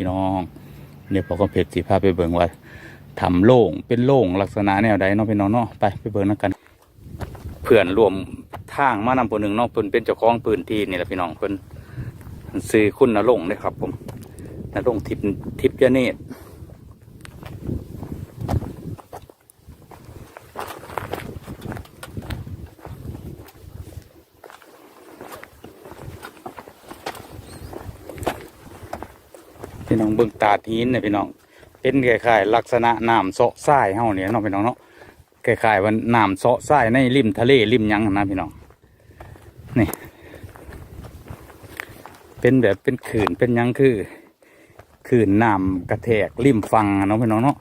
พี่น้องเดี๋ยวพอก็เพจสีภาไปเบิ่งว่าทำโล่งเป็นโล่งลักษณะแนวใดเนาะพี่น้องเนาะไปไปเบิ่งนักันเพื่อนรวมทางมานำคนหนึ่งเนาะเพิ่นเป็นเจ้าของปืนที่นี่แหละพี่น้องเพิ่นซื้อคุณนรงค์เลยครับ ผมนรงค์ทิพย์ทิพยเนตร องเบิ่งตาดหินเนี่ยพี่น้อง เป็นคล้ายๆลักษณะน้ำเซาะทรายเฮาเนี่ยเนาะพี่น้องเนาะคล้ายๆว่าน้ำเซาะทรายในริมทะเลริมยังนะพี่น้องนี่เป็นแบบเป็นขื่นเป็นยังคือขื่นน้ำกระแทกริมฟังอะเนาะพี่น้องเนาะ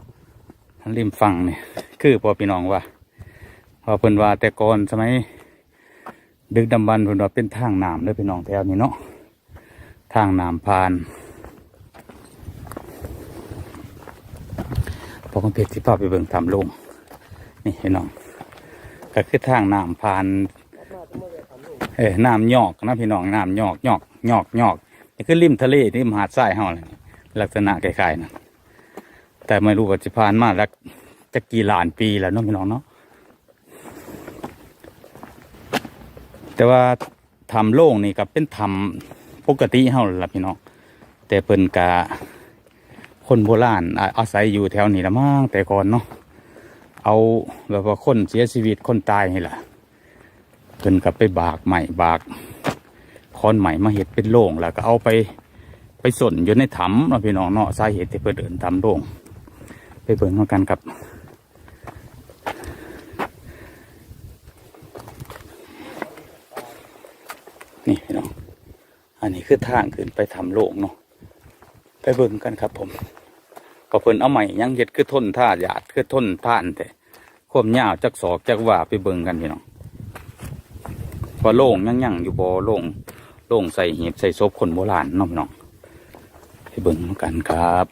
ริมฟังเนี่ยคือพอพี่น้องว่าพอเพิ่นว่าแต่ก่อนสมัยดึกดำบรรพ์เพิ่นว่าเป็นทางน้ำเลยพี่น้องแถวนี้เนาะทางน้ำพาน อคอมเพลที่พาไปเบิ่งทำลงนี่พี่น้องก็คือทางน้ำผ่านเออน้ำหยอกนะพี่น้องน้ำหยอกหยอกหยอกหยอกนี่คือริมทะเลริมหาดทรายเฮาเลยลักษณะคล้ายๆนะแต่ไม่รู้ว่าจะผ่านมาแล้วจะกี่ล้านปีแล้วเนาะพี่น้องเนาะแต่ว่าทำโล่งนี่ก็เป็นทำปกติเฮาล่ะพี่น้องแต่เพิ่นกะ คนโบราณอาศัยอยู่แถวนี้ละมั้งแต่ก่อนเนาะเอาแบบว่าคนเสียชีวิตคนตายนี่แหละเพิ่นกับไปบากใหม่บากคอนใหม่มาเห็ดเป็นโล่งแล้วก็เอาไปไปสนอยู่ในถ้ำเนาะพี่น้องเนาะสาเหตุที่เพิ่นเดินทำโล่งไปเบิ่งมากันครับนี่พี่น้อง อันนี้คือทางขึ้นไปทำโล่งเนาะ เบิ่งกันครับ ผมก็เพิ่นเอาใหม่ยังเฮ็ดคือทนท่าหยาดคือทนท่านแต่ควมยาวจักศอกจักว่าไปเบิ่งกันพี่น้องพอโล่งยังยังอยู่บ่โล่งโล่งใส่หีบใส่ศพคนโบราณน้องน้องไปเบิ่งกันครับ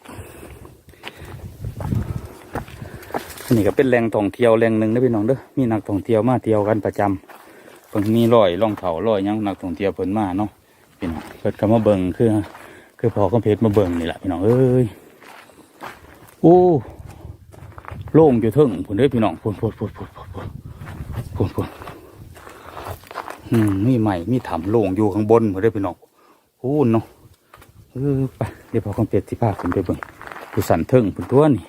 อันนี้ก็เป็นแหล่งท่องเที่ยวแหล่งหนึ่งนะพี่น้องเด้อมีนักท่องเที่ยวมาเที่ยวกันประจำเพิ่นมีร้อยล่องเขาร้อยยังนักท่องเที่ยวเพิ่นมาเนาะพี่น้องเพิ่นก็มาเบิ่งคือ คือพอคอมเพลตมาเบิ่งนี่แหละพี่น้องเอ้ยโอ้โล่งอยู่เทึ่งพุ่นเด้พี่น้องพุ่นพุ่นพุ่นพุ่นพุ่นพุ่นพุ่นอืมมีใหม่มีถ้ำโล่งอยู่ข้างบนพุ่นเด้พี่น้องโอ้เนาะเออไปเดี๋ยวพอคอมเพลตที่พาขึ้นไปเบิ่งผู้สันเทึ่งพุ่นตัวนี่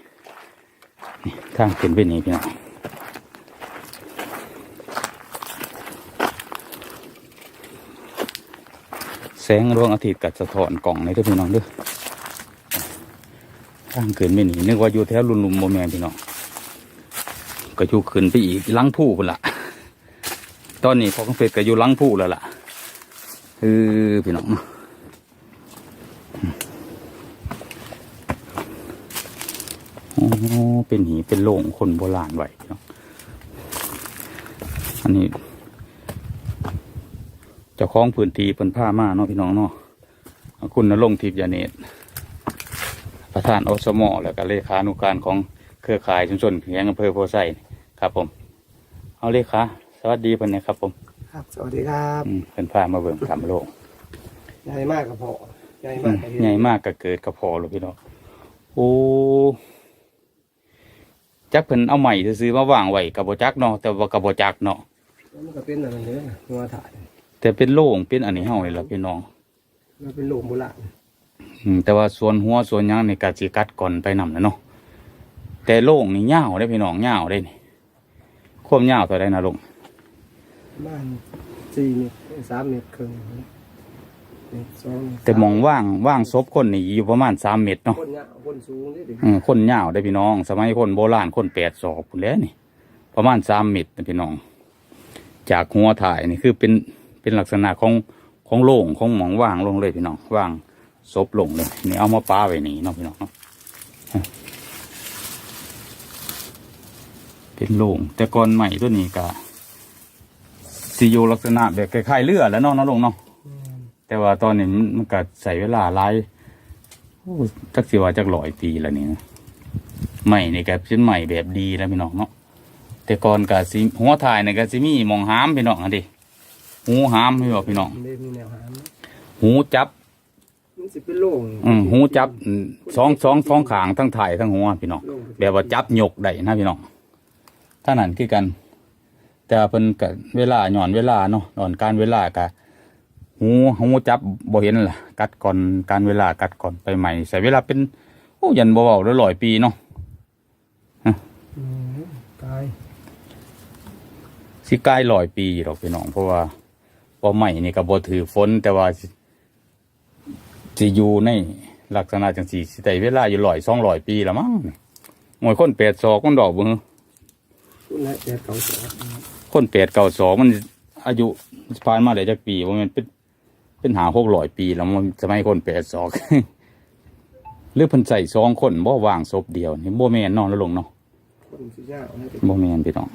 นี่ทางขึ้นไปนี่พี่น้อง แสงดวงอาทิตย์กัดสะท้อนกล่องในเด้อพี่น้องเด้อทางขึ้นไม่หนีนึกว่าอยู่แถวลุมลุมโมแมนพี่น้องก็อยู่ขึ้นไปอีกลังผู้พุ่นละตอนนี้พอคงเฟดก็อยู่ลังผู้แล้วล่ะเออพี่น้องโอ้เป็นหีเป็นโล่งคนโบราณไว้พี่น้องอันนี้ เจ้าของพื้นที่เป็นผ้ามาเนาะพี่น้องเนาะคุณนรงค์ทิพย์ยาเนตรประธานอสมแล้วก็เลขานุการของเครือข่ายชุมชนแห่งอำเภอโพไซครับผม เอาเลขาสวัสดีเพิ่นนะครับ ผมครับ สวัสดีครับอืมเพิ่นพามาเบิ่งทำโลกใหญ่มากกับพ่อใหญ่มากกับใหญ่มากก็เกิดกระพอเลยพี่น้องโอ้จักเพิ่นเอาใหม่ซื้อๆมาวางไว้กับบ่จักเนาะแต่ว่ากับบ่จักเนาะมันก็เป็นอะไรเนี่ยงัวถ่าย แต่เป็นโล่งเป็นอันนี้เฮานี่ล่ะพี่น้อง มันเป็นหลุมโบราณอืมแต่ว่าส่วนหัวส่วนหยังนี่ก็สิกัดก่อนไปนำนะเนาะแต่โล่งนี่ยาวได้พี่น้องยาวได้นี่ความยาวเท่าใดนะลุงประมาณสี่เมตรสามเมตรครึ่งเมตรสองเตรแต่มองว่างว่างศพคนนี่อยู่ประมาณสามเมตรเนาะคนเงาคนสูงนี่ดิอืมคนยาวได้พี่น้อง สมัยคนโบราณคนแปดศอกพุ่นแหล้วนี่ ประมาณสามเมตรนะพี่น้อง จากหัวถ่ายนี่คือเป็น เป็นลักษณะของของโล่งของหมองว่างลงเลยพี่น้องว่างศพลงเลยนี่เอามาป้าไว้นี่เนาะพี่น้องเป็นโล่งแต่ก่อนใหม่ตัวนี้ก็สิอยู่ลักษณะแบบคล้ายๆเรือแล้วเนาะเนาะลงเนาะแต่ว่าตอนนี้มันมันก็ใส่เวลาหลายจักสิว่าจักร้อยปีแล้วนี่ใหม่นี่ก็เป็นใหม่แบบดีแล้วพี่น้องเนาะแต่ก่อนก็สิหัวถ่ายนี่ก็สิมีหมองหามพี่น้องอันดิ หูหามพี่บอกพี่น้อง มันได้มีแนวหามหูจับ มันสิเป็นโล่งอืมหูจับอืมสองสองสองขางทั้งถ่ายทั้งหัวพี่น้องโล่งแบบว่าจับยกได้นะพี่น้องถ้านั้นคือกัน แต่ว่าเพิ่นกับเวลาหย่อนเวลาเนาะหย่อนการเวลากะหูหูจับบ่เห็นล่ะ กัดก่อนการเวลากัดก่อนไปใหม่ใส่เวลาเป็นโอ้ยันบ่เว้าแล้วร้อยปีเนาะอืมกายสิกลายร้อยปีหรอกพี่น้องเพราะว่า พอใหม่นี่ก็บ่ถือฝนแต่ว่าสิอยู่ในลักษณะจังซี่สิได้เวลาอยู่ร้อยสองร้อยปีละมั้งมวยคนแปดศอกมันดอกบิ่งคุณและแต่เก่าสอคนแปดเก่าสองมันอายุผ่านมาได้จักปีว่ามันเป็นเป็นหาหกร้อยปีแล้วมันสมัยคนแปดสองหรือพิ่นใส่สองคนบ่วางศพเดียวนี่บ่แมนนอนแล้วลงเนาะคนบ่แมนพี่น้อง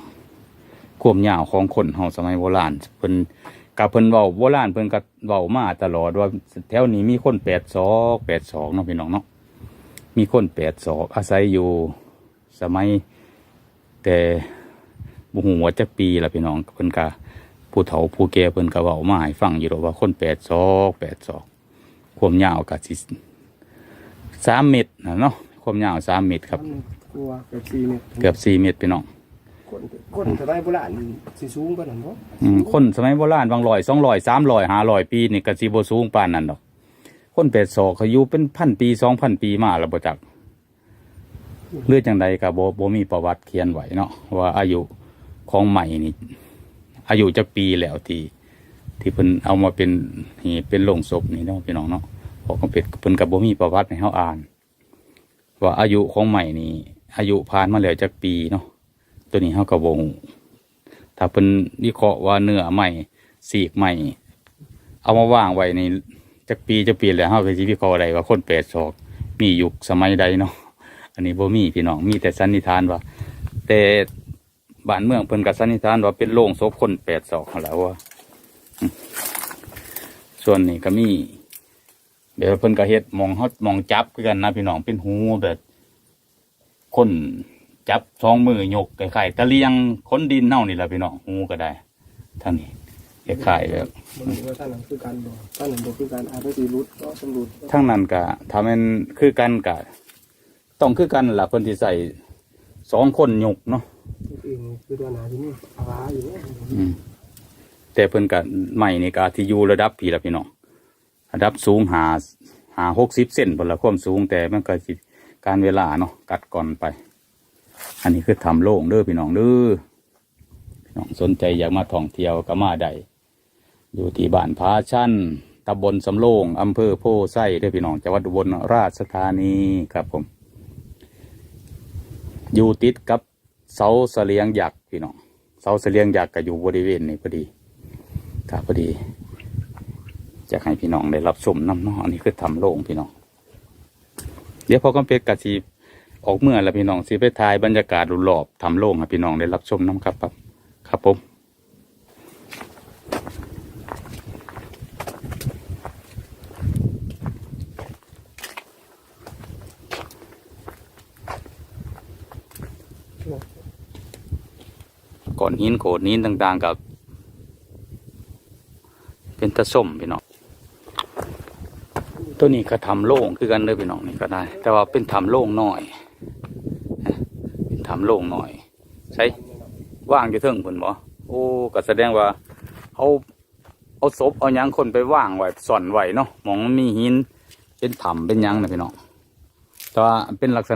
ความยาวของคนเฮาสมัยโบราณเพิ่น กับเพิ่นเว้าโบราณเพิ่นก็เว้ามาตลอดว่าแถวนี้มีคนแปดศอกแปดศอกเนาะพี่น้องเนาะมีคนแปดศอกอาศัยอยู่สมัยแต่บ่ฮู้ว่าจักปีละพี่น้องเพิ่นก็ผู้เฒ่าผู้แก่เพิ่นก็เว้ามาให้ฟังอยู่ดอกว่าคนแปดศอกแปดศอกความยาวก็สิสามเมตรนะเนาะความยาวสามเมตรครับ กลัวเกือบสี่เมตร เกือบสี่เมตรพี่น้อง คนคนสมัยโบราณสิสูงกว่านั้นเนาะอืมคนสมัยโบราณบางร้อยสองร้อยสามร้อยห้าร้อยปีนี่ก็สิบ่สูงปานนั้นดอก คนแปดศอกเขาอยู่เป็นพันปีสองพันปีมาแล้วบ่จักเรื่องจังใดก็บ่บ่มีประวัติเขียนไว้เนาะว่าอายุของใหม่นี่อายุจักปีแล้วที่ที่เพิ่นเอามาเป็นนี่เป็นโลงศพนี่เนาะพี่น้องเนาะเพราะก็เป็นเพิ่นก็บ่มีประวัติให้เฮาอ่าน ว่าอายุของใหม่นี่อายุผ่านมาแล้วจักปีเนาะ ตัวนี้เฮาก็บ่ฮู้ถ้าเพิ่นวิเคราะห์ว่าเนื้อใหม่สีกใหม่เอามาวางไว้ในจักปีจักปีแล้วเฮาก็สิวิเคราะห์ได้ว่าคนแปดศอก มียุคสมัยใดเนาะอันนี้บ่มีพี่น้องมีแต่สันนิษฐานว่า แต่บ้านเมืองเพิ่นก็สันนิษฐานว่าเป็นโรงศพคนแปดศอกแล้วว่าส่วนนี้ก็มีเดี๋ยวเพิ่นก็เฮ็ดมองเฮามองจับกันนะพี่น้องเป็นหูแบบคน จับสองมือยกคล้ายๆตะเลียงคนดินเน่านี่แหละพี่น้องหูก็ได้ทางนี้คล้ายๆแบบบ่รู้ว่าท่านนั้นคือการบ่ท่านนั้นบ่คือการอาจจะสิรุดก็สำรวจทั้งนั้นก็ทำให้คือกันกะต้องคือกันล่ะเพิ่นที่ใส่สองคนยกเนาะเองคือตัวหนาที่นี่ภาวะอยู่เนี่ยอืมแต่เพิ่นก็ใหม่นี่ก็อาจที่อยู่ระดับพี่ละพี่น้องระดับสูงหาหาหกสิบเซนบนละความสูงแต่มันก็สิการเวลาเนาะกัดก่อนไป อันนี้คือทำโล่งเด้อพี่น้องเด้อพี่น้องสนใจอยากมาท่องเที่ยวก็มาได้อยู่ที่บ้านพาชั่นตำบลสำโรงอำเภอโพไส้เด้อพี่น้องจังหวัดอุบลราชธานีครับผม อยู่ติดกับเสาเสลียงหยักพี่น้องเสาเสลียงหยักก็อยู่บริเวณนี้พอดีครับพอดีจะให้พี่น้องได้รับชมน้ำเนาะอันนี้คือทำโล่งพี่น้อง เดี๋ยวพอกำเป็ดกะสี ออกเมื่อแล้วพี่น้องสิไปถ่ายบรรยากาศรอบๆทำโล่งให้พี่น้องได้รับชมน้ำครับครับครับผมก่อนหินโขดหินต่างๆกับ เป็นตะส้มพี่น้องตัวนี้ก็ทำโล่งคือกันเลยพี่น้องนี่ก็ได้ แต่ว่าเป็นทำโล่งน่อย ทำโล่งหน่อย ใช่ว่างจะเทิงเพิ่นบ่โอ้ก็แสดงว่า เอาเอาศพเอายังคนไปว่างไว้ส่อนไว้เนาะหมองมีหินเป็นถ้ำเป็นยังนะพี่น้องแต่ว่าเป็นลักษณะ